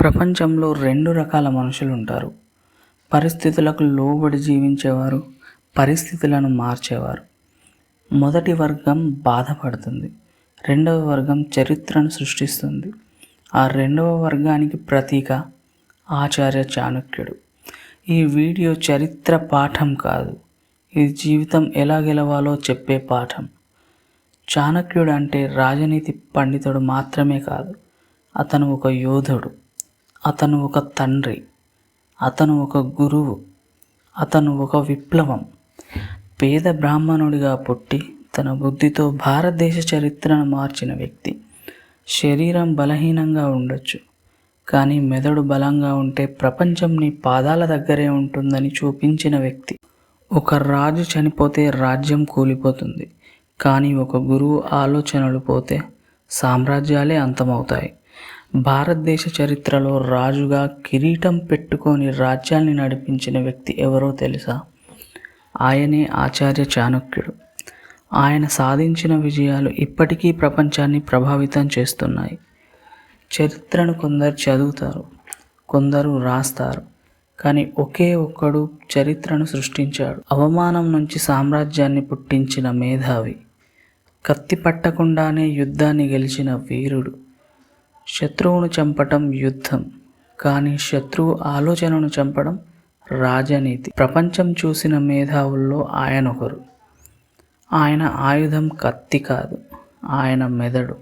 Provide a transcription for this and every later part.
ప్రపంచంలో రెండు రకాల మనుషులు ఉంటారు పరిస్థితులకు లోబడి జీవించేవారు పరిస్థితులను మార్చేవారు. మొదటి వర్గం బాధపడుతుంది. రెండవ వర్గం చరిత్రను సృష్టిస్తుంది. ఆ రెండవ వర్గానికి ప్రతీక ఆచార్య చాణక్యుడు. ఈ వీడియో చరిత్ర పాఠం కాదు. ఇది జీవితం ఎలా గెలవాలో చెప్పే పాఠం. చాణక్యుడు అంటే రాజనీతి పండితుడు మాత్రమే కాదు అతను ఒక యోధుడు. అతను ఒక తండ్రి అతను ఒక గురువు అతను ఒక విప్లవం. పేద బ్రాహ్మణుడిగా పుట్టి తన బుద్ధితో భారతదేశ చరిత్రను మార్చిన వ్యక్తి. శరీరం బలహీనంగా ఉండొచ్చు కానీ మెదడు బలంగా ఉంటే ప్రపంచం నీ పాదాల దగ్గరే ఉంటుందని చూపించిన వ్యక్తి. ఒక రాజు చనిపోతే రాజ్యం కూలిపోతుంది కానీ ఒక గురువు ఆలోచనలు పోతే సామ్రాజ్యాలే అంతమవుతాయి. భారతదేశ చరిత్రలో రాజుగా కిరీటం పెట్టుకొని రాజ్యాన్ని నడిపించిన వ్యక్తి ఎవరో తెలుసా? ఆయనే ఆచార్య చాణక్యుడు. ఆయన సాధించిన విజయాలు ఇప్పటికీ ప్రపంచాన్ని ప్రభావితం చేస్తున్నాయి. చరిత్రను కొందరు చదువుతారు కొందరు రాస్తారు కానీ ఒకే ఒక్కడు చరిత్రను సృష్టించాడు. అవమానం నుంచి సామ్రాజ్యాన్ని పుట్టించిన మేధావి కత్తి పట్టకుండానే యుద్ధాన్ని గెలిచిన వీరుడు. శత్రువును చంపటం యుద్ధం. కానీ శత్రువు ఆలోచనను చంపడం రాజనీతి. ప్రపంచం చూసిన మేధావుల్లో ఆయన ఒకరు ఆయన ఆయుధం కత్తి కాదు ఆయన మెదడు.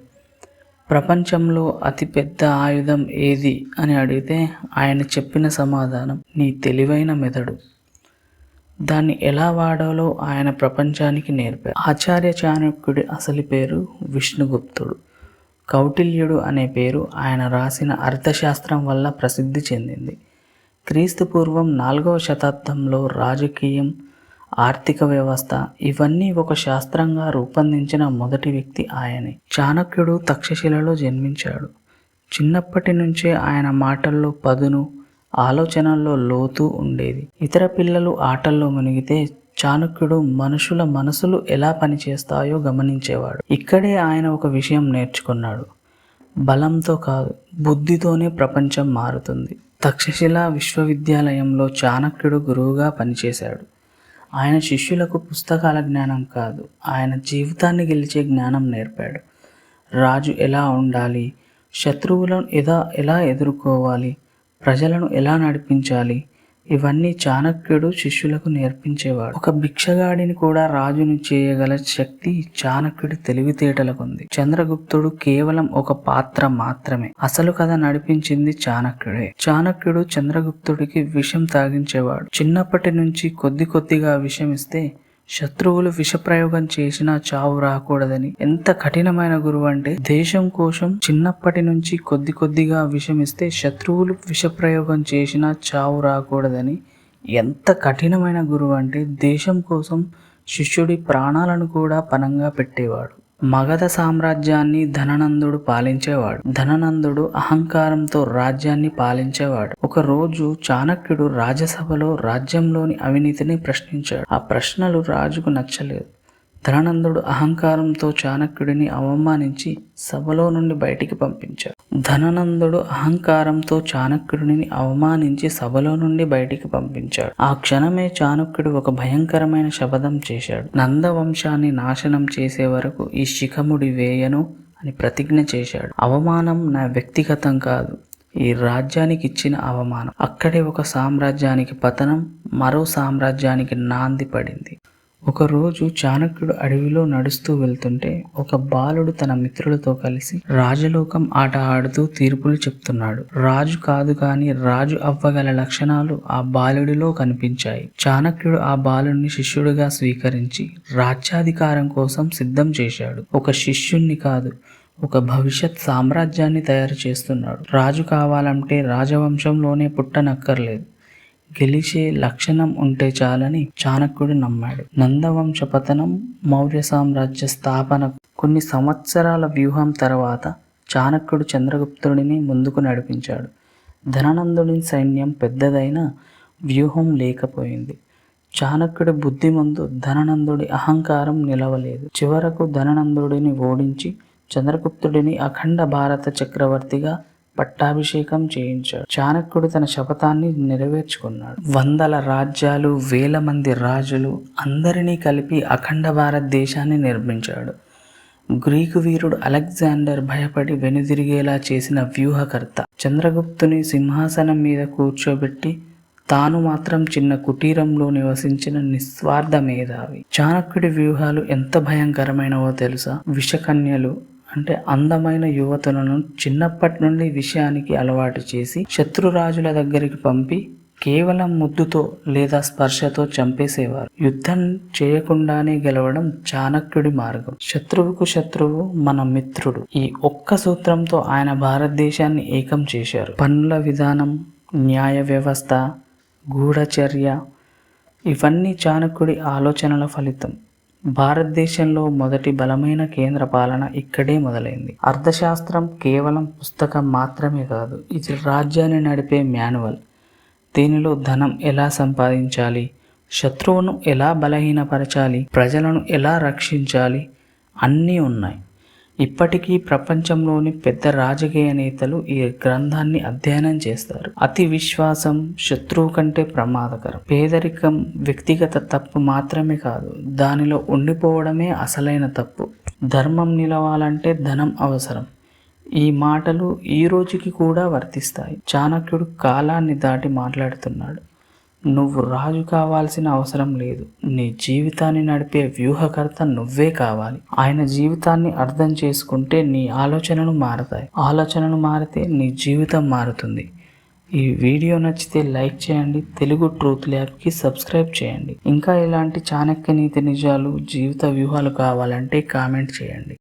ప్రపంచంలో అతిపెద్ద ఆయుధం ఏది అని అడిగితే ఆయన చెప్పిన సమాధానం నీ తెలివైన మెదడు. దాన్ని ఎలా వాడాలో ఆయన ప్రపంచానికి నేర్పారు. ఆచార్య చాణక్యుడి అసలు పేరు విష్ణుగుప్తుడు. కౌటిల్యుడు అనే పేరు ఆయన రాసిన అర్థశాస్త్రం వల్ల ప్రసిద్ధి చెందింది. క్రీస్తుపూర్వం నాలుగవ శతాబ్దంలో రాజకీయం ఆర్థిక వ్యవస్థ ఇవన్నీ ఒక శాస్త్రంగా రూపొందించిన మొదటి వ్యక్తి ఆయనే. చాణక్యుడు తక్షశిలలో జన్మించాడు. చిన్నప్పటి నుంచే ఆయన మాటల్లో పదును ఆలోచనల్లో లోతు ఉండేది. ఇతర పిల్లలు ఆటల్లో మునిగితే చాణక్యుడు మనుషుల మనసులు ఎలా పనిచేస్తాయో గమనించేవాడు. ఇక్కడే ఆయన ఒక విషయం నేర్చుకున్నాడు. బలంతో కాదు బుద్ధితోనే ప్రపంచం మారుతుంది. తక్షశిల విశ్వవిద్యాలయంలో చాణక్యుడు గురువుగా పనిచేశాడు. ఆయన శిష్యులకు పుస్తకాల జ్ఞానం కాదు ఆయన జీవితాన్ని గెలిచే జ్ఞానం నేర్పాడు. రాజు ఎలా ఉండాలి? శత్రువులను ఎలా ఎలా ఎదుర్కోవాలి? ప్రజలను ఎలా నడిపించాలి? ఇవన్నీ చాణక్యుడు శిష్యులకు నేర్పించేవాడు. ఒక భిక్షగాడిని కూడా రాజుని చేయగల శక్తి చాణక్యుడి తెలివితేటలకు ఉంది చంద్రగుప్తుడు కేవలం ఒక పాత్ర మాత్రమే. అసలు కథ నడిపించింది చాణక్యుడే. చాణక్యుడు చంద్రగుప్తుడికి విషం తాగించేవాడు. చిన్నప్పటి నుంచి కొద్ది కొద్దిగా విషం ఇస్తే శత్రువులు విషప్రయోగం చేసినా చావు రాకూడదని. ఎంత కఠినమైన గురువు అంటే దేశం కోసం చిన్నప్పటి నుంచి కొద్ది కొద్దిగా విషమిస్తే శత్రువులు విషప్రయోగం చేసినా చావు రాకూడదని. ఎంత కఠినమైన గురువు అంటే దేశం కోసం శిష్యుడి ప్రాణాలను కూడా పనంగా పెట్టేవాడు. మగధ సామ్రాజ్యాన్ని ధననందుడు పాలించేవాడు. ధననందుడు అహంకారంతో రాజ్యాన్ని పాలించేవాడు. ఒక రోజు చాణక్యుడు రాజ్యసభలో రాజ్యంలోని అవినీతిని ప్రశ్నించాడు. ఆ ప్రశ్నలు రాజుకు నచ్చలేదు. ధనానందుడు అహంకారంతో చాణక్యుడిని అవమానించి సభలో నుండి బయటికి పంపించాడు. ధనానందుడు అహంకారంతో చాణక్యుడిని అవమానించి సభలో నుండి బయటికి పంపించాడు. ఆ క్షణమే చాణక్యుడు ఒక భయంకరమైన శపథం చేశాడు. నందవంశాన్ని నాశనం చేసే వరకు ఈ శిఖముడి వేయను అని ప్రతిజ్ఞ చేశాడు. అవమానం నా వ్యక్తిగతం కాదు ఈ రాజ్యానికి ఇచ్చిన అవమానం. అక్కడే ఒక సామ్రాజ్యానికి పతనం మరో సామ్రాజ్యానికి నాంది పడింది. ఒకరోజు చాణక్యుడు అడవిలో నడుస్తూ వెళ్తుంటే ఒక బాలుడు తన మిత్రులతో కలిసి రాజలోకం ఆట ఆడుతూ తీర్పులు చెప్తున్నాడు. రాజు కాదు కాని రాజు అవ్వగల లక్షణాలు ఆ బాలుడిలో కనిపించాయి. చాణక్యుడు ఆ బాలుడిని శిష్యుడిగా స్వీకరించి రాజ్యాధికారం కోసం సిద్ధం చేశాడు. ఒక శిష్యుణ్ణి కాదు ఒక భవిష్యత్ సామ్రాజ్యాన్ని తయారు చేస్తున్నాడు. రాజు కావాలంటే రాజవంశంలోనే పుట్టనక్కర్లేదు. గెలిచే లక్షణం ఉంటే చాలని చాణక్యుడు నమ్మాడు. నందవంశ పతనం మౌర్య సామ్రాజ్య స్థాపన కొన్ని సంవత్సరాల వ్యూహం తర్వాత చాణక్యుడు చంద్రగుప్తుడిని ముందుకు నడిపించాడు. ధననందుడి సైన్యం పెద్దదైన వ్యూహం లేకపోయింది. చాణక్యుడి బుద్ధి ముందు ధననందుడి అహంకారం నిలవలేదు. చివరకు ధననందుడిని ఓడించి చంద్రగుప్తుడిని అఖండ భారత చక్రవర్తిగా పట్టాభిషేకం చేయించాడు. చాణక్యుడు తన శపథాన్ని నెరవేర్చుకున్నాడు. వందల రాజ్యాలు వేల మంది రాజులు అందరినీ కలిపి అఖండ భారతదేశాన్ని నిర్మించాడు. గ్రీకు వీరుడు అలెగ్జాండర్ భయపడి వెనుదిరిగేలా చేసిన వ్యూహకర్త. చంద్రగుప్తుని సింహాసనం మీద కూర్చోబెట్టి తాను మాత్రం చిన్న కుటీరంలో నివసించిన నిస్వార్థ మేధావి. చాణక్యుడి వ్యూహాలు ఎంత భయంకరమైనవో తెలుసా? విషకన్యలు అంటే అందమైన యువతులను చిన్నప్పటి నుండి విషయానికి అలవాటు చేసి శత్రురాజుల దగ్గరికి పంపి కేవలం ముద్దుతో లేదా స్పర్శతో చంపేసేవారు. యుద్ధం చేయకుండానే గెలవడం చాణక్యుడి మార్గం. శత్రువుకు శత్రువు మన మిత్రుడు. ఈ ఒక్క సూత్రంతో ఆయన భారతదేశాన్ని ఏకం చేశారు. పన్నుల విధానం న్యాయ వ్యవస్థ గూఢచర్య ఇవన్నీ చాణక్యుడి ఆలోచనల ఫలితం. భారతదేశంలో మొదటి బలమైన కేంద్ర పాలన ఇక్కడే మొదలైంది. అర్థశాస్త్రం కేవలం పుస్తకం మాత్రమే కాదు ఇది రాజ్యాన్ని నడిపే మాన్యువల్. దీనిలో ధనం ఎలా సంపాదించాలి? శత్రువును ఎలా బలహీనపరచాలి? ప్రజలను ఎలా రక్షించాలి? అన్నీ ఉన్నాయి. ఇప్పటికీ ప్రపంచంలోని పెద్ద రాజకీయ నేతలు ఈ గ్రంథాన్ని అధ్యయనం చేస్తారు. అతి విశ్వాసం శత్రువు కంటే ప్రమాదకరం. పేదరికం వ్యక్తిగత తప్పు మాత్రమే కాదు దానిలో ఉండిపోవడమే అసలైన తప్పు. ధర్మం నిలవాలంటే ధనం అవసరం. ఈ మాటలు ఈ రోజుకి కూడా వర్తిస్తాయి. చాణక్యుడు కాలాన్ని దాటి మాట్లాడుతున్నాడు. నువ్వు రాజు కావాల్సిన అవసరం లేదు. నీ జీవితాన్ని నడిపే వ్యూహకర్త నువ్వే కావాలి. ఆయన జీవితాన్ని అర్థం చేసుకుంటే నీ ఆలోచనలు మారతాయి. ఆలోచనలు మారితే నీ జీవితం మారుతుంది. ఈ వీడియో నచ్చితే లైక్ చేయండి. తెలుగు ట్రూత్ ల్యాబ్కి సబ్స్క్రైబ్ చేయండి. ఇంకా ఇలాంటి చాణక్య నీతి నిజాలు జీవిత వ్యూహాలు కావాలంటే కామెంట్ చేయండి.